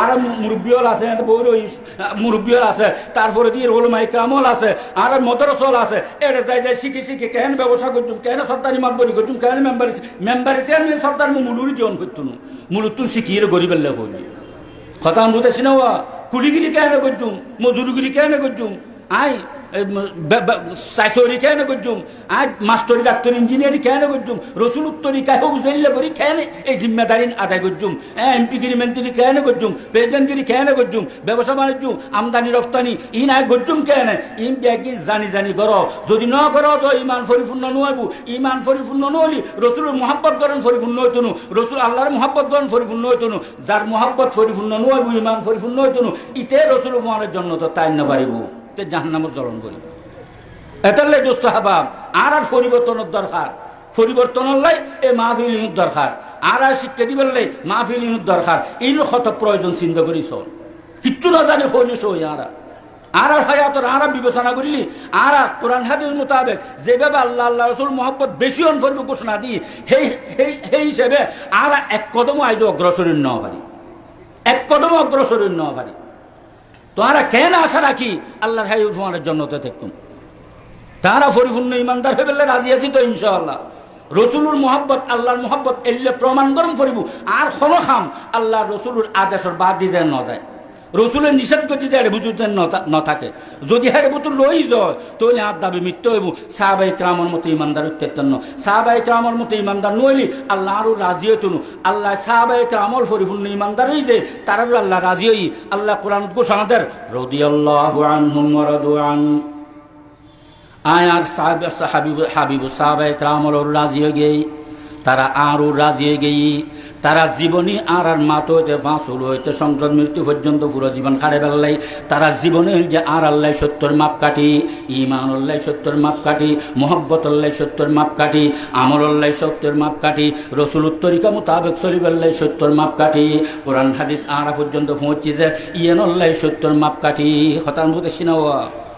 আর মুরব্বিয়ল আছে বৌর মুরব্বিয়ল আছে, তারপরে দিয়ে রোল মাইকামল আছে, আর মদরসল আছে এটা যাই যাই শিখে শিখে, কেন ব্যবসা করছুম, কেন সর্দারি মাতবরি করছুম, কেন মেম্বার মেম্বার আমি সর্দার মুলুরি জীবন করতুন। মুলুর তুই শিখিয়ে গরিবের লেখ কথা আমি বুঝতেছি না কুলিগিরি কেন করছুম? মজুরিগিরি কেন করছুম? আই সাইসরি কেন করছুম আজ মাস্টরি ডাক্তার, ইঞ্জিনিয়ারি কেন করছুম রসুল উত্তরি কাহে বুঝাইলে করি কেন? এই জিম্মেদারি আদায় করছুম এমপিগিরি মন্ত্রী কেন করছুম প্রেসিডেন্টগিরি কেন করছুম ব্যবসা বাণিজ্য, আমদানি রপ্তানি ই নাই করছুম কেন? ইন ব্যাগি জানি জানি কর যদি ন কর তো ইমান পরিপূর্ণ নয় ইমান পরিপূর্ণ নহলি রসুলের মহাব্বত করেন পরিপূর্ণ হইতনু। রসুল আল্লাহর মহাব্বত করেন পরিপূর্ণ হইতনু। যার মহাব্বত পরিপূর্ণ ইমান পরিপূর্ণ হইতনু। ইতে রসুল মহানের জন্য তো তাই না পারিব। তে জাহান্নামত জ্বলন করিব এতাল্লাই দোস্ত হাবাব আর আর পরিবর্তনের দরকার। পরিবর্তনের লাই এ মাহফিল ইনুর দরকার। আর আর শিক্ষা লাই মাহফিল ইনুর দরকার ইনু কত প্রয়োজন চিন্তা করি চল কিচ্ছু না জানে হইলে সই আর আর আর হায়াতর আর বিবেচনা করলি, আর কোরআন হাদিস মোতাবেক যেভাবে আল্লাহ আল্লাহ রসুল মোহাম্মদ বেশি অনফর্ম ঘোষণা দিই, সেই সেই হিসেবে আর এক কদম আইজ অগ্রসর ন পারি। এক কদম অগ্রসর ন পারি। তোমরা কেন আশা রাখি? আল্লাহর হাই তোমার জন্য তো দেখতুম। তারা পরিপূর্ণ ইমানদার হয়ে বললে রাজি আছি তো ইনশাআল্লাহ। রসুলুর মোহাব্বত, আল্লাহর মোহাব্বত এলে প্রমাণ গরম করিব আর কোনো খাম আল্লাহ রসুলুর আদেশর বাদ দিতে ন যায়। রসুলের নিষেধ করছে যে হেড়ে বুতুতে ন থাকে যদি হেড়ে বুতুর লই যায়, তাহলে আর দাবি মৃত্যু হইব। সাহাবাই ক্রামর মতো ইমানদার উত্তেতন্য সাহাবাই ক্রামর মতো ইমানদার নইলি আল্লাহ আরও রাজি হইতনু আল্লাহ সাহাবাই ক্রামর পরিপূর্ণ ইমানদার হই যে তারারও আল্লাহ রাজি হই। আল্লাহ কোরআন ঘোষণা দেন রদি আল্লাহ আয়ার সাহেব হাবিব হাবিবু ক্রামর রাজি হয়ে গেই। তারা আরও রাজি হয়ে গেই। তারা জীবনী আর আর মাতো হইতে ফাঁসুল হইতে সংসদ মৃত্যু পর্যন্ত পুরো জীবন খাড়ে বেল্লাই তারা জীবনের যে আর আল্লাহ সত্তর মাপ কাটি ইমান আল্লাহ সত্তর মাপ কাটি মোহব্বত আল্লাহ সত্তর মাপ কাটি আমর আল্লাহ মাপ কাটি রসুল উত্তরিকা মোতাবেক সলিব আল্লাহ সত্তর মাপ কাটি কোরআন, হাদিস, আরা পর্যন্ত পৌঁছি যে, ইয়েন আল্লাহ সত্তর মাপ কাটি হতান হতে সিনাওয়া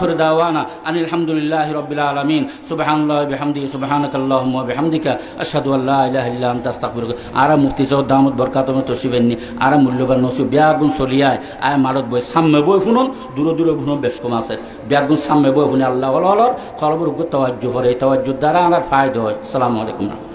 আখির দাওয়ানা আনিল হামদুলিল্লাহি রাব্বিল আলামিন সুবহানাল্লাহি বিহামদিহি সুবহানাকাল্লাহুম্মা ওয়া বিহামদিকা আশহাদু আল্লা ইলাহা ইল্লা আনতা আস্তাগফিরুকা আরা মুফতি সাহেব দামত বরকাতুম তসিবেননি আরা মূল্যবান নসু বিয়াগুন চলিয়ায় আয় মারত বই সাম্মে বই শুনুন দূরে দূরে শুনুন বেশ কম আছে বিয়াগুন সাম্মে বই শুনে আল্লাহ আল্লাহর খলবর তাওয়াজ্জু করে তাওয়াজ্জুর দ্বারা আমার ফায়দা হয় আসসালামু আলাইকুম